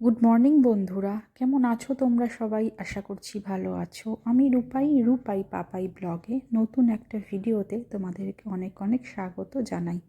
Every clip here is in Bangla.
গুড মর্নিং বন্ধুরা। কেমন আছো তোমরা সবাই? আশা করছি ভালো আছো। আমি রূপাই রূপাই পাপাই ব্লগে নতুন একটা ভিডিওতে তোমাদেরকে অনেক অনেক স্বাগত জানাই।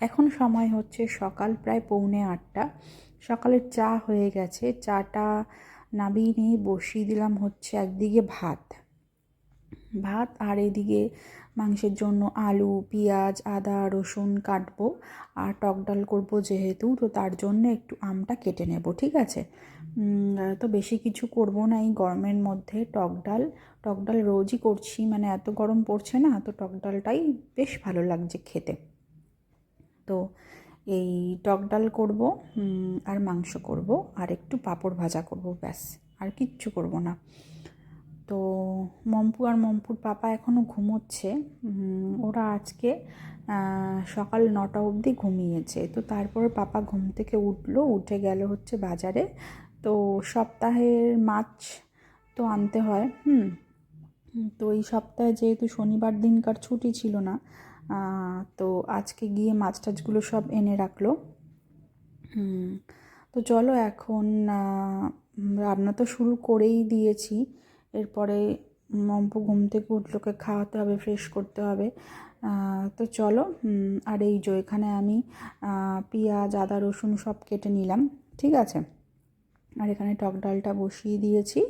এখন সময় হচ্ছে সকাল প্রায় পৌনে আটটা। সকালের চা হয়ে গেছে। চাটা নাবিয়ে নিয়ে বসিয়ে দিলাম হচ্ছে একদিকে ভাত। ভাত আর এদিকে মাংসের জন্য আলু, পেঁয়াজ, আদা, রসুন কাটবো আর টক ডাল করব যেহেতু, তো তার জন্য একটু আমটা কেটে নেব, ঠিক আছে? তো বেশি কিছু করব না এই গরমের মধ্যে টক ডাল। টক ডাল রোজই করছি মানে এত গরম পড়ছে না, তো টক ডালটাই বেশ ভালো লাগছে খেতে। তো এই টক ডাল করব আর মাংস করব, আর একটু পাঁপড় ভাজা করব, ব্যাস, আর কিচ্ছু করব না। তো মম্পু আর মম্পুর পাপা এখনও ঘুমোচ্ছে। ওরা আজকে সকাল নটা অবধি ঘুমিয়েছে। তো তারপরে পাপা ঘুম থেকে উঠল উঠে গেল হচ্ছে বাজারে। তো সপ্তাহের মাছ তো আনতে হয় হুম? তো এই সপ্তাহে যেহেতু শনিবার দিনকার ছুটি ছিল না তো আজকে গিয়ে মাছ টাছগুলো সব এনে রাখল। হুম, তো চলো এখন রান্না তো শুরু করেই দিয়েছি। এরপরে মম্পু ঘুম থেকে উঠলোকে খাওয়াতে হবে ফ্রেশ করতে হবে। তো চলো আর এই যে এখানে আমি পেঁয়াজ, আদা, রসুন সব কেটে নিলাম, ঠিক আছে? আর এখানে টক ডালটা বসিয়ে দিয়েছি।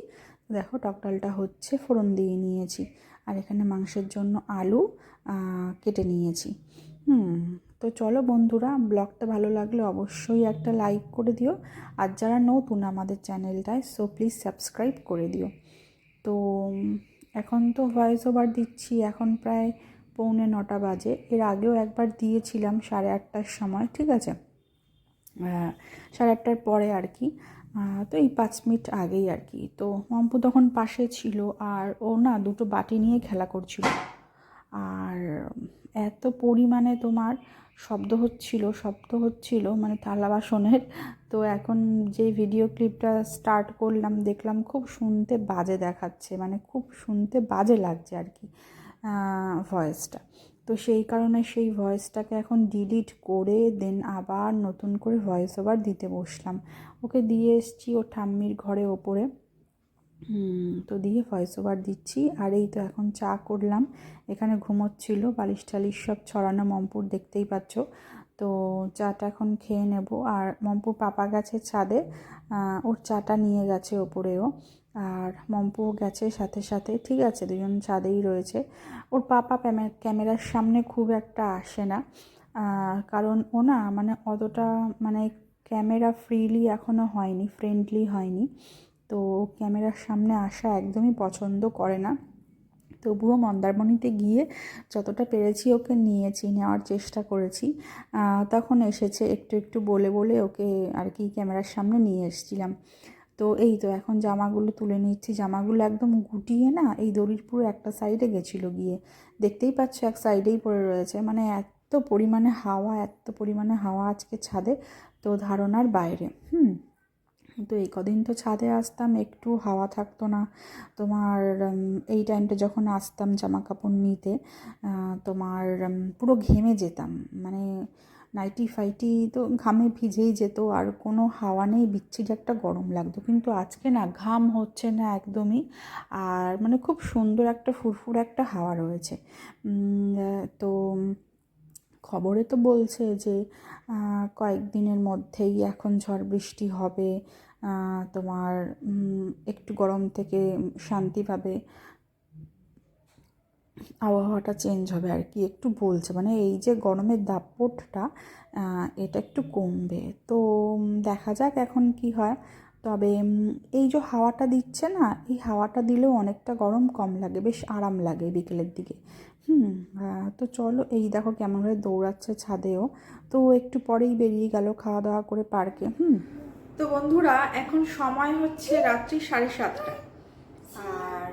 দেখো টক ডালটা হচ্ছে ফোড়ন দিয়ে নিয়েছি। আর এখানে মাংসের জন্য আলু কেটে নিয়েছি। হুম, তো চলো বন্ধুরা, ব্লগটা ভালো লাগলে অবশ্যই একটা লাইক করে দিও। আর যারা নতুন আমাদের চ্যানেলটায় সো প্লিজ সাবস্ক্রাইব করে দিও। তো, এখন তো ভয়েস ওভার দিচ্ছি, এখন প্রায় পৌনে নটা বাজে। এর আগেও একবার দিয়েছিলাম সাড়ে আটটার সময়, ঠিক আছে? সাড়ে আটটার পরে আর কি। তো এই পাঁচ মিনিট আগেই আর কি। তো মম্পু তখন পাশে ছিল আর ও না দুটো বাটি নিয়ে খেলা করছিল। আর এত পরিমাণে তোমার শব্দ হচ্ছিল শব্দ হচ্ছিল মানে থালা বাসনের। তো এখন যে ভিডিও ক্লিপটা স্টার্ট করলাম, দেখলাম খুব শুনতে বাজে দেখাচ্ছে মানে খুব শুনতে বাজে লাগছে আর কি ভয়েসটা তো সেই কারণে সেই ভয়েসটাকে এখন ডিলিট করে দেন আবার নতুন করে ভয়েস ওভার দিতে বসলাম। ওকে দিয়ে এসছি ও ঠাম্মির ঘরে ওপরে। তো দিয়ে ভয়েস ওভার দিচ্ছি। আর এই তো এখন চা করলাম। এখানে ঘুমোচ্ছিল, বালিশ টালিশ সব ছড়ানো মম্পুর দেখতেই পাচ্ছ। তো চাটা এখন খেয়ে নেব। আর মম্পুর পাপা গেছে ছাদে ওর চাটা নিয়ে গেছে ওপরেও। আর মম্পুও গেছে সাথে সাথে। ঠিক আছে, দুজন ছাদেই রয়েছে। ওর পাপা ক্যামেরার সামনে খুব একটা আসে না। কারণ ও না মানে অতটা মানে ক্যামেরা ফ্রিলি এখনও হয়নি ফ্রেন্ডলি হয়নি। তো ক্যামেরার সামনে আসা একদমই পছন্দ করে না। তবুও মন্দারমণিতে গিয়ে যতটা পেরেছি ওকে নিয়েছি, নেওয়ার চেষ্টা করেছি। তখন এসেছে একটু একটু বলে বলে ওকে আর কি ক্যামেরার সামনে নিয়ে এসেছিলাম। তো এই তো এখন জামাগুলো তুলে নিচ্ছি। জামাগুলো একদম গুটিয়ে না এই দড়ির পুরো একটা সাইডে গেছিল গিয়ে। দেখতেই পাচ্ছ এক সাইডেই পড়ে রয়েছে। মানে এত পরিমাণে হাওয়া, এত পরিমাণে হাওয়া আজকে ছাদে, তো ধারণার বাইরে। হুম। তো এই কদিন তো ছাদে আসতাম, একটু হাওয়া থাকতো না। তোমার এই টাইমটা যখন আসতাম জামা কাপড় নিতে তোমার পুরো ঘেমে যেতাম। মানে নাইটি ফাইটি তো ঘামে ভিজেই যেত, আর কোনো হাওয়া নেই, বিচ্ছিরি একটা গরম লাগতো। কিন্তু আজকে না, ঘাম হচ্ছে না একদমই, আর মানে খুব সুন্দর একটা ফুরফুর একটা হাওয়া রয়েছে। তো খবরে তো বলছে যে কয়েকদিনের মধ্যেই এখন ঝড় বৃষ্টি হবে তোমার একটু গরম থেকে শান্তিভাবে আবহাওয়াটা চেঞ্জ হবে আর কি একটু বলছে। মানে এই যে গরমের দাপটটা এটা একটু কমবে। তো দেখা যাক এখন কি হয়। তবে এই যে হাওয়াটা দিচ্ছে না, এই হাওয়াটা দিলেও অনেকটা গরম কম লাগে, বেশ আরাম লাগে বিকেলের দিকে। হুম তো চলো, এই দেখো কেমনভাবে দৌড়াচ্ছে ছাদেও। তো একটু পরেই বেরিয়ে গেল খাওয়া দাওয়া করে পার্কে, হুম। তো বন্ধুরা, এখন সময় হচ্ছে রাত্রি সাড়ে সাতটা। আর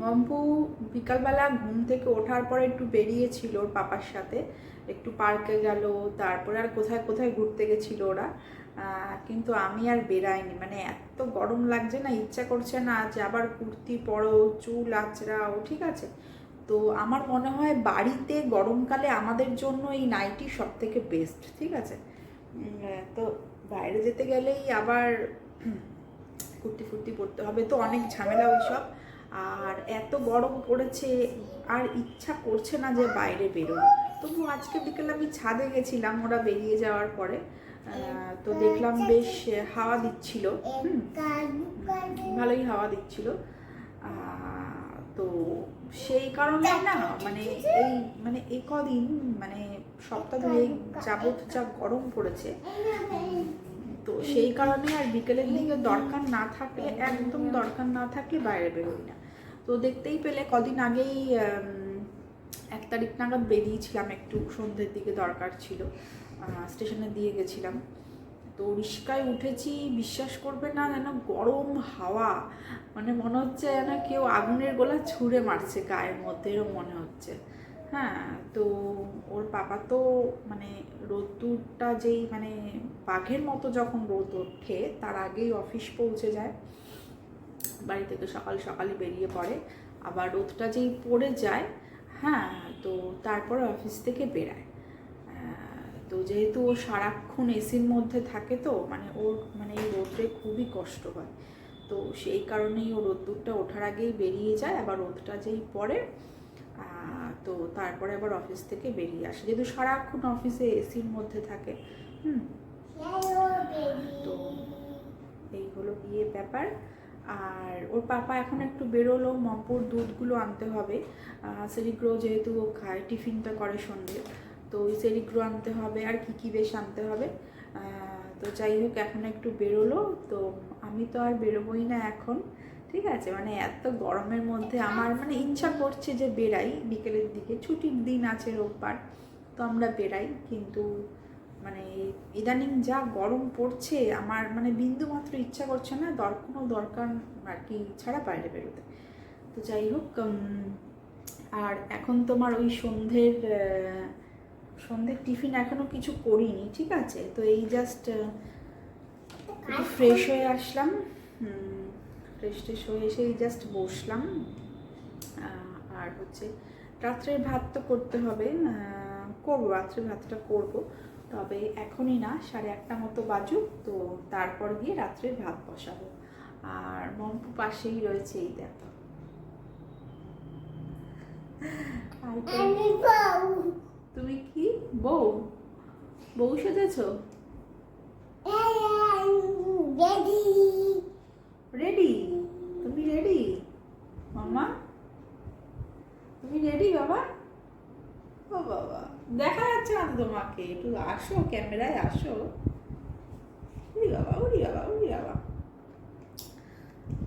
মম্পু বিকালবেলা ঘুম থেকে ওঠার পরে একটু বেরিয়েছিল ওর পাপার সাথে। একটু পার্কে গেল, তারপরে আর কোথায় কোথায় ঘুরতে গেছিল ওরা। কিন্তু আমি আর বেরাইনি। মানে এত গরম লাগছে না, ইচ্ছা করছে না যে আবার কুর্তি পরো, চুল আঁচড়াও, ঠিক আছে? তো আমার মনে হয় বাড়িতে গরমকালে আমাদের জন্য এই নাইটি সব থেকে বেস্ট ঠিক আছে? তো বাইরে যেতে গেলেই আবার কুর্তি ফুর্তি পরতে হবে তো অনেক ঝামেলা ওইসব। আর এত গরম পড়েছে আর ইচ্ছা করছে না যে বাইরে বেরোনো তবু আজকে বিকেলে আমি ছাদে গেছিলাম ওরা বেরিয়ে যাওয়ার পরে। তো দেখলাম বেশ হাওয়া দিচ্ছিল। ভালোই হাওয়া দিচ্ছিল। আহ, তো সেই কারণে না মানে এই মানে এই কদিন মানে সপ্তাহ ধরে যাবৎ যা গরম পড়েছে, তো সেই কারণে আর বিকেলের দিকে দরকার না থাকলে, একদম দরকার না থাকলে বাইরে বেরোই না। তো দেখতেই পেলে কদিন আগেই এক তারিখ নাগাদ বেরিয়েছিলাম, একটু সন্ধ্যের দিকে দরকার ছিল স্টেশনে দিয়ে গেছিলাম। তো রিস্কায় উঠেছি, বিশ্বাস করবে না যেন গরম হাওয়া। মানে মনে হচ্ছে যেন কেউ আগুনের গোলা ছুঁড়ে মারছে গায়ের মধ্যে এরকম মনে হচ্ছে। হ্যাঁ তো ওর পাপা তো মানে রোদ্দুরটা যেই মানে বাঘের মতো যখন রোদ ওঠে, তার আগেই অফিস পৌঁছে যায়। বাড়ি থেকে সকাল সকালই বেরিয়ে পড়ে। আবার রোদটা যেই পড়ে যায় হ্যাঁ তো তারপরে অফিস থেকে বেরায়। তো যেহেতু ও সারাক্ষণ এসির মধ্যে থাকে তো মানে ওর মানে এই রোদ্রে খুবই কষ্ট হয়। তো সেই কারণেই ও রোদ্দুরটা ওঠার আগেই বেরিয়ে যায়, আবার রোদটা যেই পড়ে তো তারপরে আবার অফিস থেকে বেরিয়ে আসে। যেহেতু সারাক্ষণ অফিসে এসির মধ্যে থাকে, হুম? তো এই হলো গিয়ে ব্যাপার। আর ওর পাপা এখন একটু বেরোলো মপুর দুধগুলো আনতে হবে। সেরিগ্রো যেহেতু ও খায়, টিফিনটা করে সন্ধ্যে। তো ওই সেরিগ্রো আনতে হবে আর কি কি বেশ আনতে হবে। তো যাই হোক, এখন একটু বেরোলো। তো আমি তো আর বেরোবোই না এখন, ঠিক আছে? মানে এত গরমের মধ্যে আমার মানে ইচ্ছা করছে যে বেরাই বিকেলের দিকে ছুটির দিন আছে রোববার, তো আমরা বেরাই কিন্তু মানে ইদানিং যা গরম পড়ছে, আমার মানে বিন্দু মাত্র ইচ্ছা করছে না, দর কোনো দরকার আর কি ছাড়া বাইরে বেরোতে। তো যাই হোক আর এখন তোমার ওই সন্ধ্যের সন্ধ্যের টিফিন এখনও কিছু করিনি ঠিক আছে? তো এই জাস্ট ফ্রেশ হয়ে আসলাম। ফ্রেশ ট্রেশ হয়ে এসে এই জাস্ট বসলাম। আর হচ্ছে রাত্রের ভাত তো করতে হবে। করব রাত্রের ভাতটা করব। তবে এখনই না সাড়ে আটটা মতো বাজুক তো তারপর গিয়ে রাত্রের ভাত বসাবো। আর মম্পু পাশেই রয়েছে এই দেখো। তুমি কি বউ? বউ সেজেছো? রেডি তুমি রেডি মামা? তুমি রেডি বাবা? ও বাবা। দেখা যাচ্ছে না তো তোমাকে। একটু আসো ক্যামেরায় আসো। উড়ি বাবা উড়ি বাবা উড়ি বাবা।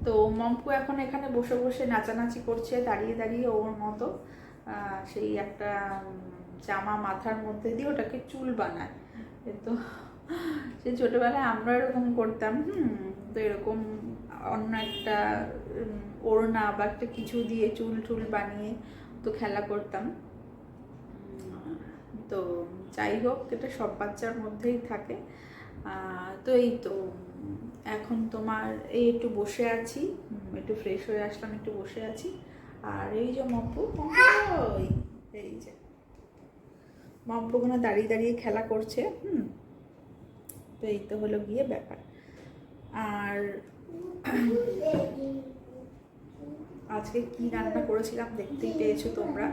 তো মম্পু এখন এখানে বসে বসে নাচানাচি করছে দাঁড়িয়ে দাঁড়িয়ে ওর মতো। সেই একটা জামা মাথার মধ্যে দিয়ে ওটাকে চুল বানায়। তো সে ছোটোবেলায় আমরা এরকম করতাম হুম তো এরকম অন্য একটা ওড়না বা একটা কিছু দিয়ে চুল টুল বানিয়ে তো খেলা করতাম। তো যাই হোক এটা সব বাচ্চার মধ্যেই থাকে। তো এই তো এখন তোমার এই একটু বসে আছি একটু ফ্রেশ হয়ে আসলাম একটু বসে আছি। আর এই যে ওই, এই যে। মম্পু ওখানে দাঁড়িয়ে দাঁড়িয়ে খেলা করছে, হুম? তো এই তো হলো গিয়ে ব্যাপার। আর আজকে কি রান্না করেছিলাম দেখতেই পেয়েছ তোমরা।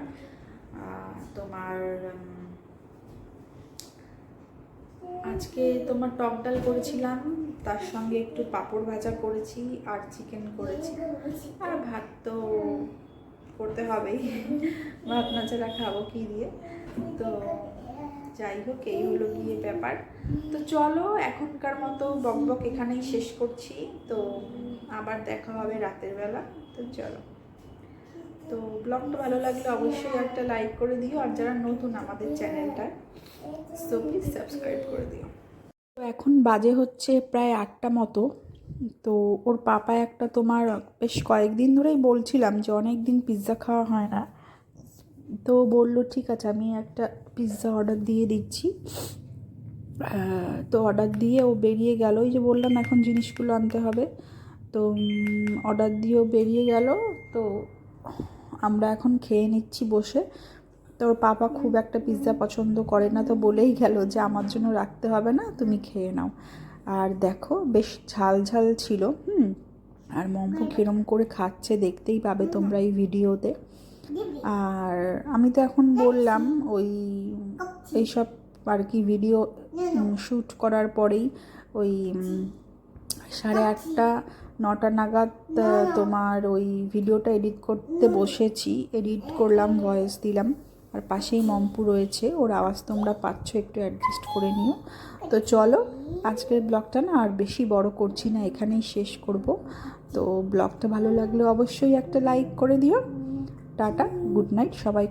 তোমার আজকে তোমার টক ডাল করেছিলাম, তার সঙ্গে একটু পাঁপড় ভাজা করেছি আর চিকেন করেছি। আর ভাত তো করতে হবেই, ভাত না ছাড়া খাব কি দিয়ে? তো যাই হোক, এই হলো গিয়ে ব্যাপার। তো চলো, এখনকার মতো বক বক এখানেই শেষ করছি। তো আবার দেখা হবে রাতের বেলা। তো চলো। তো ব্লগটা ভালো লাগলে অবশ্যই একটা লাইক করে দিও, আর যারা নতুন আমাদের চ্যানেলটা সো প্লিজ সাবস্ক্রাইব করে দিও। তো এখন বাজে হচ্ছে প্রায় আটটা মতো। তো ওর পাপা একটা তোমার বেশ কয়েকদিন ধরেই বলছিলাম যে অনেক দিন পিৎজা খাওয়া হয় না। তো বলল ঠিক আছে আমি একটা পিৎজা অর্ডার দিয়ে দিচ্ছি। তো অর্ডার দিয়ে ও বেরিয়ে গেল। ওই যে বললাম এখন জিনিসগুলো আনতে হবে। তো অর্ডার দিয়েও বেরিয়ে গেল। তো আমরা এখন খেয়ে নিচ্ছি বসে। তো ওর পাপা খুব একটা পিৎজা পছন্দ করে না তো বলেই গেল যে আমার জন্য রাখতে হবে না তুমি খেয়ে নাও। আর দেখো বেশ ঝাল ঝাল ছিল হুম? আর মম্পু কিরম করে খাচ্ছে দেখতেই পাবে তোমরা এই ভিডিওতে। আর আমি তো এখন বললাম ওই এইসব আর কি ভিডিও শ্যুট করার পরেই ওই সাড়ে আটটা, নটা নাগাদ তোমার ওই ভিডিওটা এডিট করতে বসেছি। এডিট করলাম ভয়েস দিলাম। আর পাশেই মম্পু রয়েছে। ওর আওয়াজ তোমরা পাচ্ছ, একটু অ্যাডজাস্ট করে নিও। তো চলো, আজকের ব্লগটা না আর বেশি বড় করছি না, এখানেই শেষ করব। তো ব্লগটা ভালো লাগলে অবশ্যই একটা লাইক করে দিও। টাটা গুড নাইট সবাই